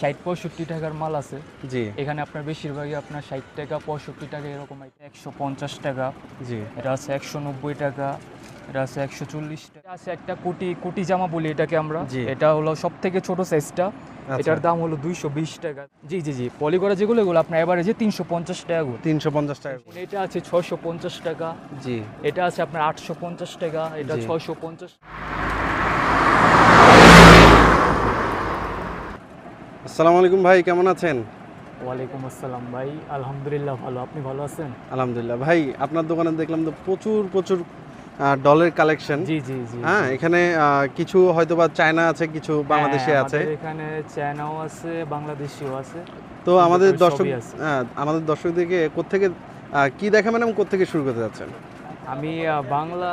ষাট পঁয়ষট্টি টাকার মাল আছে। জি। এখানে আপনার বেশিরভাগই আপনার ষাট টাকা পঁয়ষট্টি টাকা এরকম একশো পঞ্চাশ টাকা। জি। এটা আছে একশো নব্বই টাকা। এটা আছে একশো চল্লিশ টাকা। আছে একটা কোটি কোটি জামা বলি এটাকে আমরা। এটা হলো সব থেকে ছোট সাইজটা আচ্ছা। এটার দাম হলো দুইশো বিশ টাকা। জি জি জি। পলি করা যেগুলো এগুলো আপনার এবারে যে তিনশো পঞ্চাশ টাকা করে। তিনশো পঞ্চাশ টাকা এটা আছে ছয়শো পঞ্চাশ টাকা। জি। এটা আছে আপনার আটশো পঞ্চাশ টাকা। এটা জি। ছয়শো পঞ্চাশ আসসালামু আলাইকুম ভাই কেমন আছেন? ওয়ালাইকুম আসসালাম ভাই আলহামদুলিল্লাহ ভালো। আপনি ভালো আছেন? আলহামদুলিল্লাহ। ভাই আপনার দোকানে দেখলাম তো প্রচুর প্রচুর ডলের কালেকশন জি জি জি হ্যাঁ এখানে কিছু হয়তো বা চায়না আছে কিছু বাংলাদেশে হ্যাঁ, আছে। এখানে চায়নাও আছে বাংলাদেশিও আছে। তো আমাদের দর্শক আমাদের দর্শকদেরকে কোত্থেকে আহ, কি দেখাবেন এবং কোত্থেকে শুরু করতে যাচ্ছেন? আমি বাংলা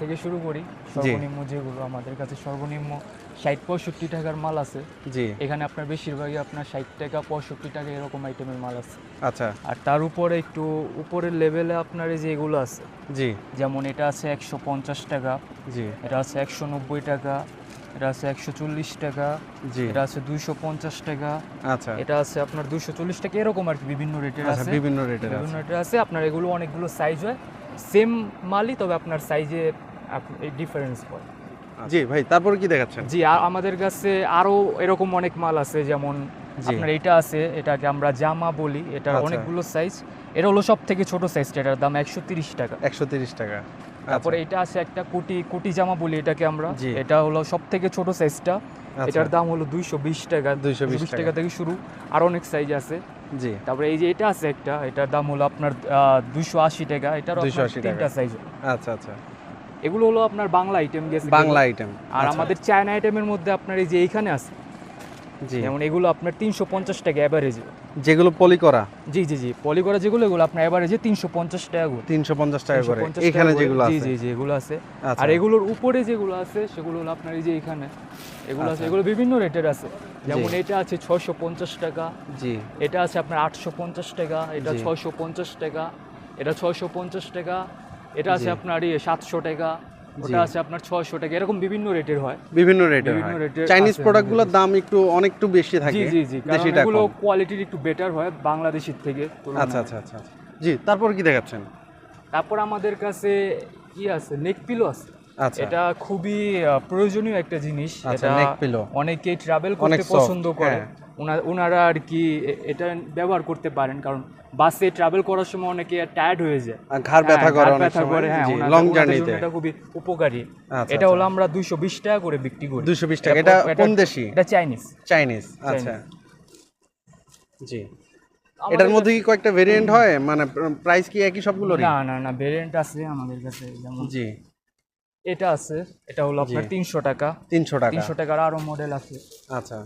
থেকে শুরু করি। সর্বনিম্ন যেগুলো আমাদের কাছে সর্বনিম্ন ষাট পঁয়ষট্টি টাকার মাল আছে। জি। এখানে আপনার বেশিরভাগই আপনার ষাট টাকা পঁয়ষট্টি টাকা এরকম আইটেমের মাল আছে। আচ্ছা। আর তার উপরে একটু উপরের লেভেলে আপনার এই যে এগুলো আছে জি। যেমন এটা আছে একশো পঞ্চাশ টাকা জি। এটা আছে একশো নব্বই টাকা এটা আছে একশো চল্লিশ টাকা জি। এটা আছে দুইশো পঞ্চাশ টাকা আচ্ছা। এটা আছে আপনার দুইশো চল্লিশ টাকা এরকম আর কি বিভিন্ন রেটের আচ্ছা আছে। বিভিন্ন রেটের বিভিন্ন রেটের আছে। আপনার এগুলো অনেকগুলো সাইজ হয়। সেম মালই তবে আপনার সাইজে ডিফারেন্স হয়। জি ভাই তারপর কি দেখাচ্ছেন? জি আর আমাদের কাছে আরও এরকম অনেক মাল আছে যেমন আপনার এটা আছে এটাকে আমরা জামা বলি এটার আচ্ছা। অনেকগুলো সাইজ এটা হলো সব থেকে ছোট সাইজটা এটার দাম একশো তিরিশ টাকা। একশো তিরিশ টাকা। তারপরে এটা আছে একটা কোটি কোটি জামা বলি এটাকে আমরা। এটা হলো সব থেকে ছোট সাইজটা আচ্ছা। এটার দাম হলো দুইশো বিশ টাকা। 220 220 টাকা। টাকা থেকে শুরু। আর অনেক সাইজ আছে। জি। তারপরে এই যে এটা আছে একটা এটার দাম হলো আপনার দুশো আশি টাকা এটার 280 টাকা। তিনটা সাইজ আচ্ছা আচ্ছা। এগুলো হলো আপনার বাংলা আইটেম গেছে বাংলা আইটেম আর আমাদের চায়না আইটেমের মধ্যে আপনার এই যে এইখানে আছে যেমন এগুলো আপনার তিনশো পঞ্চাশ টাকা অ্যাভারেজে যেগুলো পলি করা জি জি জি পলি করা যেগুলো এগুলো আপনার অ্যাভারেজে তিনশো পঞ্চাশ টাকা করে। তিনশো পঞ্চাশ টাকা করে। এখানে যেগুলো জি জি জি এগুলো আছে। আচ্ছা। আর এগুলোর উপরে যেগুলো আছে সেগুলো হলো আপনার এই যে এখানে। এগুলো আছে আচ্ছা। এগুলো বিভিন্ন রেটের আছে। যেমন এটা আছে ছয়শো পঞ্চাশ টাকা। জি। এটা আছে আপনার আটশো পঞ্চাশ টাকা। এটা। ছয়শো পঞ্চাশ টাকা। এটা ছয়শো পঞ্চাশ টাকা। এটা আছে আপনার ইয়ে সাতশো টাকা। ওটা আছে আপনার ছয়শো টাকা। এরকম বিভিন্ন রেটের হয়। বিভিন্ন রেটের বিভিন্ন রেটের চাইনিজ প্রোডাক্টগুলোর দাম একটু অনেক বেশি থাকে জি জি জি। কারণ এগুলো কোয়ালিটির একটু বেটার হয় বাংলাদেশের থেকে আচ্ছা আচ্ছা আচ্ছা আচ্ছা। জি তারপর কি দেখাচ্ছেন? তারপর আমাদের কাছে কি আছে? নেক পিলো আছে। আচ্ছা। এটা খুবই প্রয়োজনীয় একটা জিনিস। আচ্ছা, এটা। অনেকেই ট্রাভেল অনেক করতে পছন্দ করে। হ্যাঁ। ওনারা আর কি এটা ব্যবহার করতে পারেন। কারণ বাসে ট্রাভেল করার সময় অনেকে টায়ার্ড হয়ে যায়। ঘাড় ব্যথা হ্যাঁ, করে ব্যথা করে, হ্যাঁ, লং জার্নিতে এটা খুবই উপকারী। আচ্ছা, এটা হলো আমরা দুইশো বিশ টাকা করে বিক্রি করি। দুশো বিশ টাকা। এটা কোন দেশি? এটা চাইনিজ চাইনিজ আচ্ছা। জি। এটার মধ্যে কি কয়েকটা ভেরিয়েন্ট হয়? মানে প্রাইস কি একই সবগুলোরই? না না না ভেরিয়েন্ট আছে আমাদের কাছে যেমন জি। এটা আছে এটা হলো আপনার জি। তিনশো টাকা। তিনশো টাকা। তিনশো টাকার আরও মডেল আছে। আচ্ছা।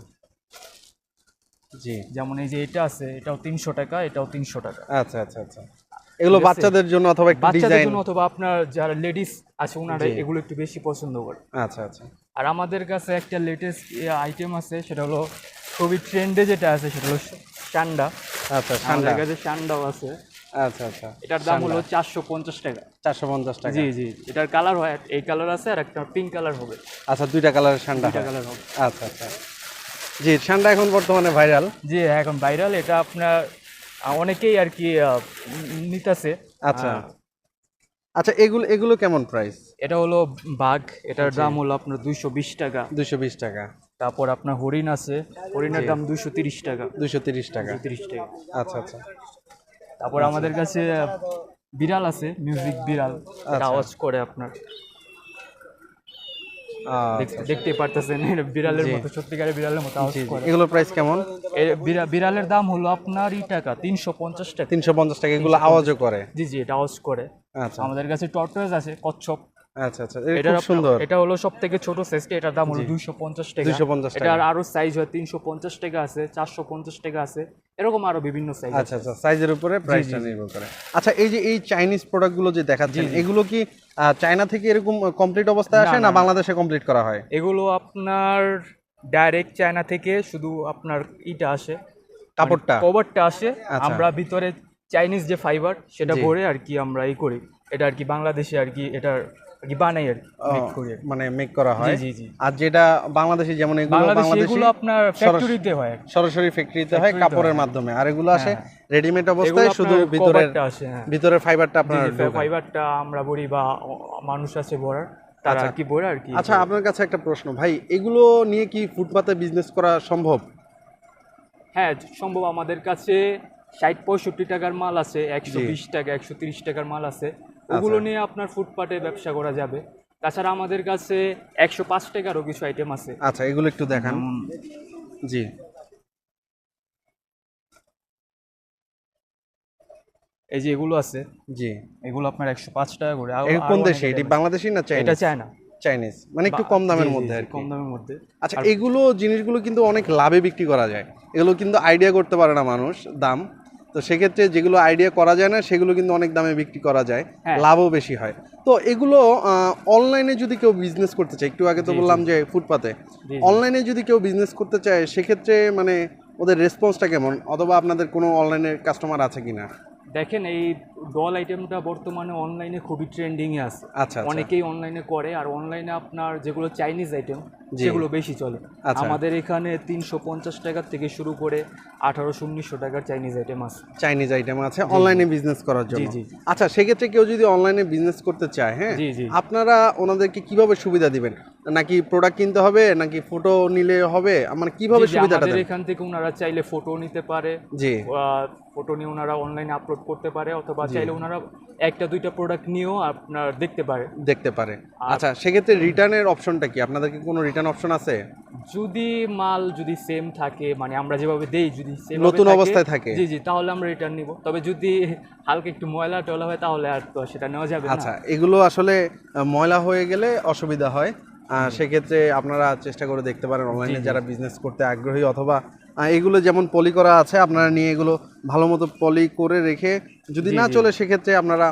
জি। যেমন এই যে এটা আছে এটাও তিনশো টাকা এটাও তিনশো টাকা। আচ্ছা আচ্ছা আচ্ছা। এগুলো বাচ্চাদের জন্য অথবা একটু বাচ্চাদের জন্য অথবা আপনার যারা লেডিস আছে ওনারা এগুলো একটু বেশি পছন্দ করে। আচ্ছা আচ্ছা। আর আমাদের কাছে একটা লেটেস্ট আইটেম আছে সেটা হলো খুবই ট্রেন্ডে যেটা আছে সেটা হলো চান্ডা আচ্ছা আমাদের কাছে চান্ডাও আছে। আচ্ছা আচ্ছা। এটার দাম হলো চারশো পঞ্চাশ টাকা। চারশো পঞ্চাশ টাকা। জি জি। এটার কালার হয় এই কালার আছে আর একটা পিঙ্ক কালার হবে। আচ্ছা দুইটা কালারের ঠান্ডা দুইটা কালার হবে। আচ্ছা আচ্ছা। জি ঠান্ডা এখন বর্তমানে ভাইরাল জি এখন ভাইরাল এটা আপনার অনেকেই আর কি নিতেছে। আচ্ছা। আচ্ছা এগুলো এগুলো কেমন প্রাইস এটা হলো বাঘ এটার দাম হলো আপনার দুইশো বিশ টাকা। দুশো বিশ টাকা। তারপর আপনার হরিণ আছে হরিণের দাম দুইশো তিরিশ টাকা। দুশো তিরিশ টাকা। তিরিশ টাকা। আচ্ছা আচ্ছা। তারপর আমাদের কাছে বিড়াল আছে মিউজিক বিড়াল। আচ্ছা। আওয়াজ করে আপনার। দেখতে পারতেছেন বিড়ালের মতো সত্যিকারের বিড়ালের মতো আওয়াজ করে। এগুলোর প্রাইস কেমন? বিড়ালের দাম হলো আপনার ই টাকা তিনশো পঞ্চাশ টাকা। তিনশো পঞ্চাশ টাকা এগুলো আওয়াজও করে। জি জি এটা আওয়াজ করে। আচ্ছা। আমাদের কাছে টর্টয়েস আছে কচ্ছপ। আচ্ছা আচ্ছা এটা সুন্দর। এটা হলো সব থেকে ছোট সাইজটা এটার দাম হলো দুইশো পঞ্চাশ টাকা। 250 টাকা। এটার আরও সাইজ হয় তিনশো পঞ্চাশ টাকা আছে চারশো পঞ্চাশ টাকা আছে। এরকম আরও বিভিন্ন সাইজ আচ্ছা আচ্ছা সাইজের উপরে প্রাইসটা নির্ভর করে। আচ্ছা এই যে এই চাইনিজ প্রোডাক্টগুলো যে দেখাচ্ছেন এগুলো কি চায়না থেকে এরকম কমপ্লিট অবস্থায় আসে না বাংলাদেশে কমপ্লিট করা হয়? এগুলো আপনার ডাইরেক্ট চায়না থেকে শুধু আপনার ইটা আসে। কাপড়টা? কভারটা আসে। আচ্ছা। আমরা ভিতরে চাইনিজ যে ফাইবার সেটা। ভরে আর কি আমরা ই করি। এটা আর কি বাংলাদেশে আর কি এটার বানাই আর কি। মানে মেক করা হয়। জি জি আর যেটা বাংলাদেশি যেমন এগুলো বাংলাদেশে এগুলো আপনার ফ্যাক্টরিতে হয় সরাসরি ফ্যাক্টরিতে হয় কাপড়ের মাধ্যমে। আর এগুলো আসে রেডিমেড অবস্থায় শুধু আসে হ্যাঁ। ভিতরের ফাইবারটা আপনার ফাইবারটা আমরা বলি বা মানুষ আছে বড়ার তারা কি বড় আর কি? আচ্ছা আপনার কাছে একটা প্রশ্ন। ভাই এগুলো নিয়ে কি ফুটপাতে বিজনেস করা সম্ভব? হ্যাঁ সম্ভব। আমাদের কাছে ষাট পঁয়ষট্টি টাকার মাল আছে একশো বিশ টাকা একশো তিরিশ টাকার মাল আছে। ওগুলো আচ্ছা। নিয়ে আপনার ফুটপাতে ব্যবসা করা যাবে। তাছাড়া আমাদের কাছে একশো পাঁচ টাকারও কিছু আইটেম আছে। আচ্ছা এগুলো একটু দেখান। জি। এই যে এগুলো আছে। জি। এগুলো আপনার একশো পাঁচ টাকা করে। আরো- কোন দেশে? এটি। বাংলাদেশি না এটা চাইনিজ চায় না চাইনিজ মানে একটু কম দামের মধ্যে আর কম দামের মধ্যে। আচ্ছা এগুলো জিনিসগুলো কিন্তু অনেক লাভে বিক্রি করা যায়। এগুলো কিন্তু আইডিয়া করতে পারে না মানুষ দাম। তো সেক্ষেত্রে যেগুলো আইডিয়া করা যায় না সেগুলো কিন্তু অনেক দামে বিক্রি করা যায়। হ্যাঁ। লাভও বেশি হয়। তো এগুলো অনলাইনে যদি কেউ বিজনেস করতে চায় একটু আগে তো বললাম যে ফুটপাতে। অনলাইনে যদি কেউ বিজনেস করতে চায় সেক্ষেত্রে মানে ওদের রেসপন্সটা কেমন? অথবা আপনাদের কোনো অনলাইনে কাস্টমার আছে কিনা? দেখেন এই ডল আইটেমটা বর্তমানে অনলাইনে খুবই ট্রেন্ডিং এ আছে আচ্ছা আচ্ছা অনেকেই অনলাইনে করে আর অনলাইনে আপনার যেগুলো চাইনিজ আইটেম। সেগুলো বেশি চলে আচ্ছা। আমাদের এখানে তিনশো পঞ্চাশ টাকার থেকে শুরু করে আঠারোশো উনিশশো টাকার চাইনিজ আইটেম আছে চাইনিজ আইটেম আছে অনলাইনে বিজনেস করার জন্য জি, জি। আচ্ছা সেক্ষেত্রে কেউ যদি অনলাইনে বিজনেস করতে চায় হ্যাঁ জি, জি। আপনারা ওনাদেরকে কীভাবে সুবিধা দিবেন নাকি প্রোডাক্ট কিনতে হবে নাকি ফটো নিলে হবে? আমার কীভাবে জি, জি, সুবিধাটা আমাদের এখান থেকে ওনারা চাইলে ফটো নিতে পারে জি। ফটো নিয়ে ওনারা অনলাইনে আপলোড করতে পারে অথবা চাইলে ওনারা একটা দুইটা প্রোডাক্ট নিয়েও আপনার দেখতে পারে। দেখতে পারে। আচ্ছা সেক্ষেত্রে রিটার্নের অপশনটা কি? আপনাদের কি কোনো রিটার্ন অপশন আছে? যদি মাল যদি সেম থাকে মানে আমরা যেভাবে দেই যদি নতুন অবস্থায় থাকে। জি জি তাহলে আমরা রিটার্ন নিব। তবে যদি হালকা একটু ময়লা টলা হয় তাহলে আর তো সেটা নেওয়া যাবে না। আচ্ছা এগুলো আসলে ময়লা হয়ে গেলে অসুবিধা হয়। সেক্ষেত্রে আপনারা চেষ্টা করে দেখতে পারেন অনলাইনে যারা বিজনেস করতে আগ্রহী অথবা এগুলো যেমন পলি করা আছে আপনারা নিয়ে এগুলো ভালো মতো পলি করে রেখে যদি না চলে সেক্ষেত্রে আপনারা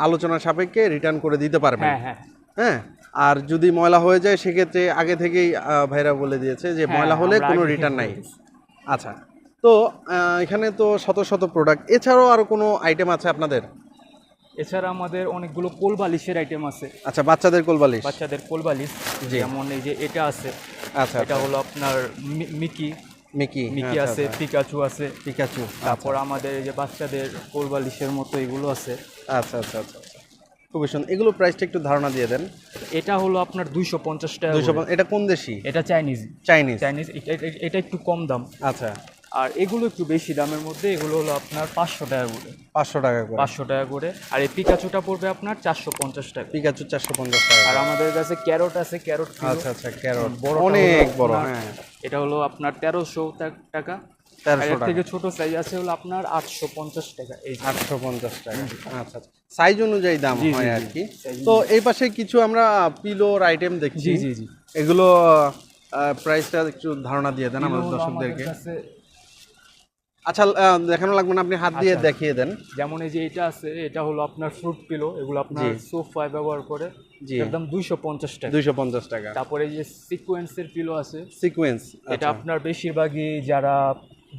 আলোচনা সাপেক্ষে রিটার্ন করে দিতে পারবেন। হ্যাঁ হ্যাঁ। হ্যাঁ? আর যদি ময়লা হয়ে যায় সেক্ষেত্রে আগে থেকেই ভাইরা বলে দিয়েছে যে হ্যাঁ, ময়লা হলে কোনো রিটার্ন নাই। আচ্ছা। তো এখানে তো শত শত প্রোডাক্ট এছাড়াও আরও কোনো আইটেম আছে আপনাদের? এছাড়া আমাদের অনেকগুলো কোল বালিশের আইটেম আছে। আচ্ছা বাচ্চাদের কোলবালিশ? বাচ্চাদের কোল বালিশ যেমন এই যে এটা আছে আচ্ছা এটা হলো আপনার মিকি। মিকি মিকি আছে পিকাচু আছে। পিকাচু তারপর আমাদের এই যে বাচ্চাদের কোল বালিশের মতো এগুলো আছে। আচ্ছা আচ্ছা আচ্ছা আচ্ছা। খুবই সুন্দর এগুলো প্রাইসটা একটু ধারণা দিয়ে দেন। এটা হলো আপনার দুইশো পঞ্চাশ টাকা এটা কোন দেশি? এটা চাইনিজ। চাইনিজ। চাইনিজ এটা একটু কম দাম। আচ্ছা। আর এগুলো একটু বেশি দামের মধ্যে এগুলো হলো আপনার পাঁচশো টাকা করে। পাঁচশো টাকা করে। পাঁচশো টাকা করে। আর এই পিকাচুটা পড়বে আপনার চারশো পঞ্চাশ টাকা। পিকাচু চারশো পঞ্চাশ টাকা আর আমাদের কাছে ক্যারট আছে ক্যারট। আচ্ছা আচ্ছা ক্যারট। হলো অনেক বড় হ্যাঁ। এটা হলো আপনার তেরোশো টাকা। তেরোশো থেকে ছোট সাইজ আছে হলো আপনার আটশো পঞ্চাশ টাকা। এই আটশো পঞ্চাশ টাকা। আচ্ছা আচ্ছা। সাইজ অনুযায়ী দাম হয় আর কি। তো এই পাশে কিছু আমরা পিলোর আইটেম দেখছি। জি জি জি। এগুলো প্রাইসটা একটু ধারণা দিয়ে দেন আমাদের দর্শকদেরকে। আচ্ছা দেখানো লাগবে না আপনি হাত দিয়ে আচ্ছা। দেখিয়ে দেন। যেমন এই যে এটা আছে এটা হলো আপনার ফ্রুট পিলো এগুলো আপনার সোফায় ব্যবহার করে। একদম দুইশো পঞ্চাশ টাকা। দুইশো পঞ্চাশ টাকা। তারপরে যে সিকোয়েন্সের পিলো আছে সিকোয়েন্স এটা আপনার বেশিরভাগই যারা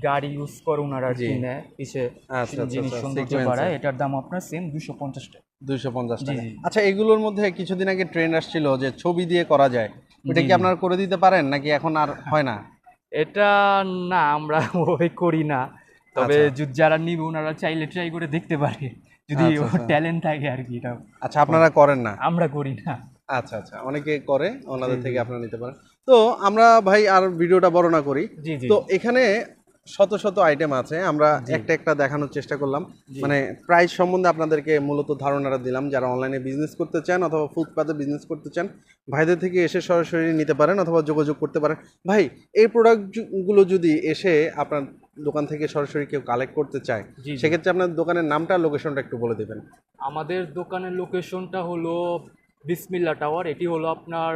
গাড়ি ইউজ করে ওনারা কিনে পিছে আচ্ছা, জিনিস আচ্ছা, সৌন্দর্য বাড়ায় এটার দাম আপনার সেম দুশো পঞ্চাশ টাকা। দুইশো পঞ্চাশ টাকা। আচ্ছা এগুলোর মধ্যে কিছুদিন আগে ট্রেন্ড আসছিল যে ছবি দিয়ে করা যায়। ওটা কি আপনারা করে দিতে পারেন নাকি এখন আর হয় না? এটা না আমরা ওই করি না। তবে যারা নিবে ওনারা চাইলে ট্রাই করে দেখতে পারে। যদি ট্যালেন্ট থাকে আর কি এটা আচ্ছা আপনারা করেন না? আমরা করি না। আচ্ছা আচ্ছা অনেকে করে ওনাদের থেকে আপনারা নিতে পারেন। তো আমরা ভাই আর ভিডিওটা বড় না করি। তো এখানে শত শত আইটেম আছে। আমরা একটা একটা দেখানোর চেষ্টা করলাম। মানে প্রাইস সম্বন্ধে আপনাদেরকে মূলত ধারণাটা দিলাম। যারা অনলাইনে বিজনেস করতে চান অথবা ফুটপাতে বিজনেস করতে চান ভাইদের থেকে এসে সরাসরি নিতে পারেন অথবা যোগাযোগ করতে পারেন। ভাই এই প্রোডাক্টগুলো যদি এসে আপনার দোকান থেকে সরাসরি কেউ কালেক্ট করতে চায়। সেক্ষেত্রে আপনার দোকানের নামটা লোকেশনটা একটু বলে দেবেন। আমাদের দোকানের লোকেশনটা হলো বিসমিল্লা টাওয়ার এটি হলো আপনার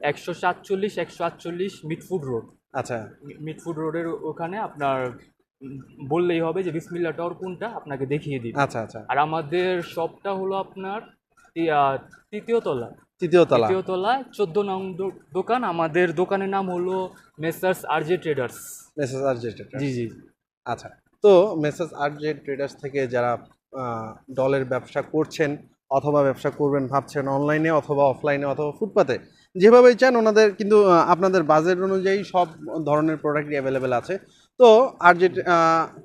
একশো সাতচল্লিশ একশো আটচল্লিশ মিটফুড রোড আচ্ছা। মিটফুড রোডের ওখানে আপনার বললেই হবে যে বিসমিল্লা টাওয়ার কোনটা? আপনাকে দেখিয়ে দিবে। আচ্ছা আচ্ছা। আর আমাদের শপটা হলো আপনার তৃতীয় তলা। তৃতীয় তলা। তৃতীয় তলায় চোদ্দ নং দোকান। আমাদের দোকানের নাম হলো Messrs RJ traders. Message R G G. আচ্ছা। তো মেসেজ আর জে ট্রেডার্স থেকে যারা ডলের ব্যবসা করছেন অথবা ব্যবসা করবেন ভাবছেন অনলাইনে অথবা অফলাইনে অথবা ফুটপাতে যেভাবেই চান ওনাদের কিন্তু আপনাদের বাজেট অনুযায়ী সব ধরনের প্রোডাক্টই অ্যাভেলেবেল আছে। তো আর যে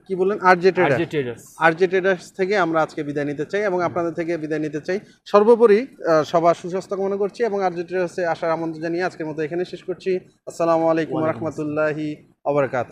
কি বললেন? আর আর যে ট্রেডার্স আরজে ট্রেডার্স থেকে আমরা আজকে বিদায় নিতে চাই এবং আপনাদের থেকে বিদায় নিতে চাই। সর্বোপরি সবার সুস্বাস্থ্য মনে করছি এবং আরজে ট্রেডার্সে আসার আমন্ত্রণ জানিয়ে আজকের মতো এখানে শেষ করছি। আসসালামু আলাইকুম রহমতুল্লাহি আবরকাত